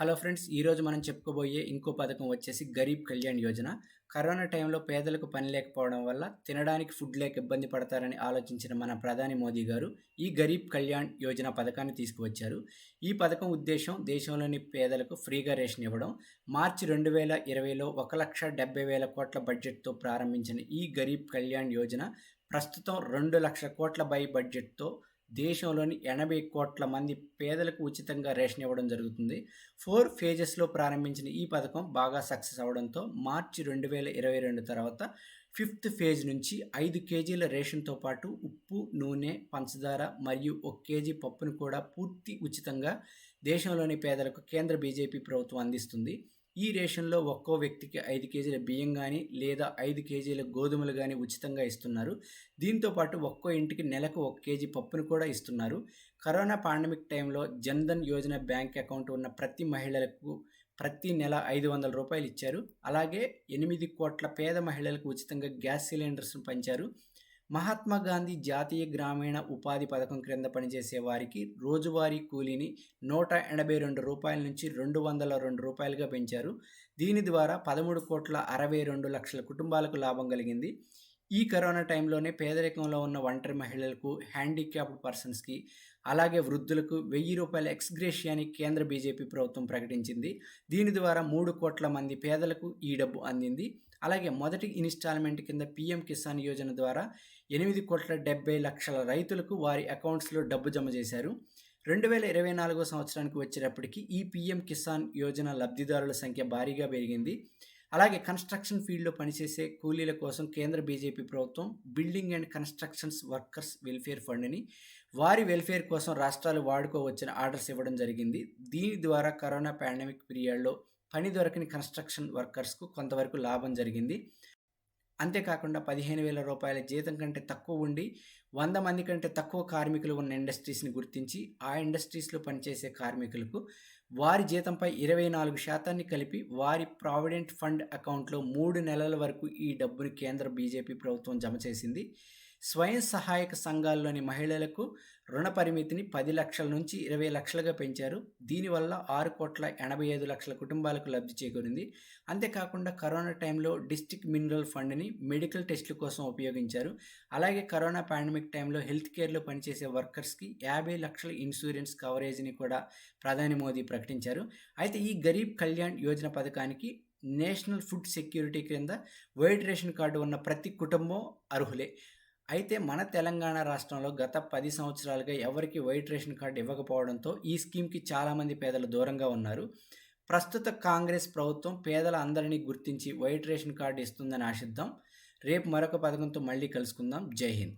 Hello friends ఈరోజు మనం చెప్పుకోబోయే ఇంకో పథకం వచ్చేసి గరీబ్ కళ్యాణ్ యోజన. కరోనా టైంలో పేదలకు పని లేకపోవడం వల్ల తినడానికి ఫుడ్ లేక ఇబ్బంది పడతారని ఆలోచించిన మన ప్రధాని మోదీ గారు ఈ గరీబ్ కళ్యాణ్ యోజన పథకాన్ని తీసుకువచ్చారు. ఈ పథకం ఉద్దేశం దేశంలోని పేదలకు ఫ్రీగా రేషన్ ఇవ్వడం. మార్చి రెండు వేల ఇరవైలో ఒక లక్ష డెబ్బై వేల కోట్ల బడ్జెట్తో ప్రారంభించిన ఈ గరీబ్ కళ్యాణ్ యోజన ప్రస్తుతం రెండు లక్షల కోట్ల బై బడ్జెట్తో దేశంలోని ఎనభై కోట్ల మంది పేదలకు ఉచితంగా రేషన్ ఇవ్వడం జరుగుతుంది. ఫోర్ ఫేజెస్లో ప్రారంభించిన ఈ పథకం బాగా సక్సెస్ అవడంతో మార్చి రెండు వేల ఇరవై రెండు తర్వాత ఫిఫ్త్ ఫేజ్ నుంచి ఐదు కేజీల రేషన్తో పాటు ఉప్పు నూనె పంచదార మరియు ఒక కేజీ పప్పును కూడా పూర్తి ఉచితంగా దేశంలోని పేదలకు కేంద్ర బీజేపీ ప్రభుత్వం అందిస్తుంది. ఈ రేషన్లో ఒక్కో వ్యక్తికి ఐదు కేజీల బియ్యం కానీ లేదా ఐదు కేజీల గోధుమలు కానీ ఉచితంగా ఇస్తున్నారు. దీంతో పాటు ఒక్కో ఇంటికి నెలకు ఒక కేజీ పప్పును కూడా ఇస్తున్నారు. కరోనా పాండమిక్ టైంలో జన్ధన్ యోజన బ్యాంక్ అకౌంట్ ఉన్న ప్రతి మహిళలకు ప్రతి నెల ఐదు వందల రూపాయలు ఇచ్చారు. అలాగే ఎనిమిది కోట్ల పేద మహిళలకు ఉచితంగా గ్యాస్ సిలిండర్స్ను పంచారు. మహాత్మా గాంధీ జాతీయ గ్రామీణ ఉపాధి పథకం క్రింద పనిచేసే వారికి రోజువారీ కూలీని నూట ఎనభై రెండు రూపాయల నుంచి రెండు వందల రెండు రూపాయలుగా పెంచారు. దీని ద్వారా పదమూడు కోట్ల అరవై రెండు లక్షల కుటుంబాలకు లాభం కలిగింది. ఈ కరోనా టైంలోనే పేదరికంలో ఉన్న ఒంటరి మహిళలకు హ్యాండిక్యాప్డ్ పర్సన్స్కి అలాగే వృద్ధులకు వెయ్యి రూపాయల ఎక్స్గ్రేషియాని కేంద్ర బీజేపీ ప్రభుత్వం ప్రకటించింది. దీని ద్వారా మూడు కోట్ల మంది పేదలకు ఈ డబ్బు అందింది. అలాగే మొదటి ఇన్స్టాల్మెంట్ కింద పీఎం కిసాన్ యోజన ద్వారా ఎనిమిది కోట్ల డెబ్బై లక్షల రైతులకు వారి అకౌంట్స్లో డబ్బు జమ చేశారు. రెండు వేల ఇరవై నాలుగో సంవత్సరానికి వచ్చేటప్పటికి ఈ పీఎం కిసాన్ యోజన లబ్ధిదారుల సంఖ్య భారీగా పెరిగింది. అలాగే కన్స్ట్రక్షన్ ఫీల్డ్లో పనిచేసే కూలీల కోసం కేంద్ర బీజేపీ ప్రభుత్వం building and constructions workers welfare ఫండ్ని వారి వెల్ఫేర్ కోసం రాష్ట్రాలు వాడుకోవచ్చిన ఆర్డర్స్ ఇవ్వడం జరిగింది. దీని ద్వారా కరోనా పాండమిక్ పీరియడ్లో పని దొరకని కన్స్ట్రక్షన్ వర్కర్స్కు కొంతవరకు లాభం జరిగింది. అంతేకాకుండా పదిహేను వేల రూపాయల జీతం కంటే తక్కువ ఉండి వంద మంది కంటే తక్కువ కార్మికులు ఉన్న ఇండస్ట్రీస్ని గుర్తించి ఆ ఇండస్ట్రీస్లో పనిచేసే కార్మికులకు వారి జీతంపై ఇరవై నాలుగు శాతాన్ని కలిపి వారి ప్రావిడెంట్ ఫండ్ అకౌంట్లో మూడు నెలల వరకు ఈ డబ్బును కేంద్ర బీజేపీ ప్రభుత్వం జమ చేసింది. స్వయం సహాయక సంఘాల్లోని మహిళలకు రుణ పరిమితిని పది లక్షల నుంచి ఇరవై లక్షలుగా పెంచారు. దీనివల్ల ఆరు కోట్ల ఎనభై ఐదు లక్షల కుటుంబాలకు లబ్ధి చేకూరింది. అంతేకాకుండా కరోనా టైంలో డిస్టిక్ మినరల్ ఫండ్ని మెడికల్ టెస్టుల కోసం ఉపయోగించారు. అలాగే కరోనా పాండమిక్ టైంలో హెల్త్ కేర్లో పనిచేసే వర్కర్స్కి యాభై లక్షల ఇన్సూరెన్స్ కవరేజ్ని కూడా ప్రధాని మోదీ ప్రకటించారు. అయితే ఈ గరీబ్ కళ్యాణ్ యోజన పథకానికి నేషనల్ ఫుడ్ సెక్యూరిటీ క్రింద వైట్ రేషన్ కార్డు ఉన్న ప్రతి కుటుంబం అర్హులే. అయితే మన తెలంగాణ రాష్ట్రంలో గత పది సంవత్సరాలుగా ఎవరికి వైట్ రేషన్ కార్డు ఇవ్వకపోవడంతో ఈ స్కీమ్కి చాలామంది పేదలు దూరంగా ఉన్నారు. ప్రస్తుత కాంగ్రెస్ ప్రభుత్వం పేదల అందరినీ గుర్తించి వైట్ రేషన్ కార్డు ఇస్తుందని ఆశిద్దాం. రేపు మరొక పథకంతో మళ్ళీ కలుసుకుందాం. జై హింద్.